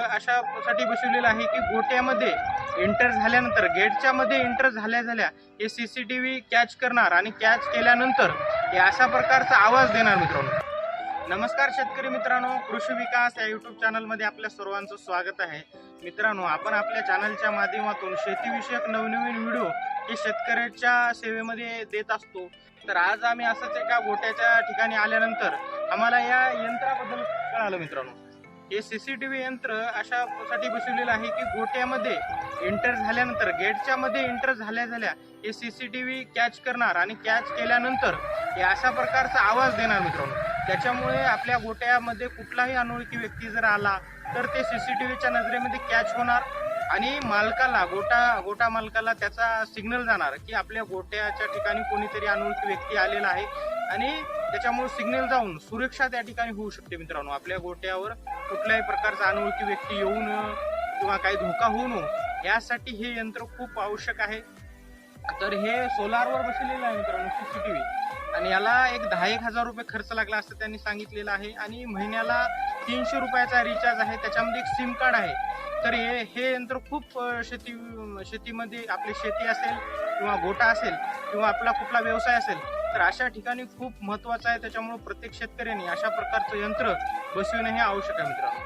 अशा साठी बसवलेलं आहे की गोट्यामध्ये एंटर झाल्यानंतर गेटच्या मध्ये एंटर झाल्या झाल्या हे सीसीटीव्ही कॅच करणार आणि कॅच केल्यानंतर हे अशा प्रकारचा आवाज देणार मित्रांनो. नमस्कार शेतकरी मित्रांनो कृषी विकास या युट्यूब चॅनलमध्ये आपल्या सर्वांचं स्वागत आहे. मित्रांनो आपण आपल्या चॅनलच्या माध्यमातून शेतीविषयक नवनवीन व्हिडिओ हे शेतकऱ्याच्या सेवेमध्ये देत असतो. तर आज आम्ही असंच एका गोट्याच्या ठिकाणी आल्यानंतर आम्हाला या यंत्राबद्दल कळालं मित्रांनो. हे सीसीटीव्ही यंत्र अशासाठी बसवलेलं आहे की गोट्यामध्ये एंटर झाल्यानंतर गेटच्या मध्ये एंटर झाल्या झाल्या हे सीसीटीव्ही कॅच करणार आणि कॅच केल्यानंतर हे अशा प्रकारचा आवाज देणार मित्रांनो. त्याच्यामुळे आपल्या गोट्यामध्ये कुठलाही अनोळखी व्यक्ती जर आला तर ते सीसीटीव्हीच्या नजरेमध्ये कॅच होणार आणि मालकाला गोटा गोटा मालकाला त्याचा सिग्नल जाणार की आपल्या गोट्याच्या ठिकाणी कोणीतरी अनोळखी व्यक्ती आलेला आहे. आणि त्याच्यामुळे सिग्नल जाऊन सुरक्षा त्या ठिकाणी होऊ शकते मित्रांनो. आपल्या गोट्यावर कुठल्याही प्रकारचा अनोळखी व्यक्ती येऊ नये किंवा काही धोका होऊ नये यासाठी हे यंत्र खूप आवश्यक आहे. तर हे सोलारवर बसलेलं आहे मित्रांनो सीसीटीव्ही आणि याला एक दहा एक हजार रुपये खर्च लागला असं त्यांनी सांगितलेलं आहे. आणि महिन्याला तीनशे रुपयाचा रिचार्ज आहे. त्याच्यामध्ये एक सिम कार्ड आहे. तर हे हे यंत्र खूप शेती शेतीमध्ये आपली शेती असेल किंवा गोटा असेल किंवा आपला कुठला व्यवसाय असेल तर अशा ठिकाणी खूप महत्वाचं आहे त्याच्यामुळे प्रत्येक शेतकऱ्यांनी अशा प्रकारचं यंत्र बसविणं हे आवश्यक आहे मित्रांनो.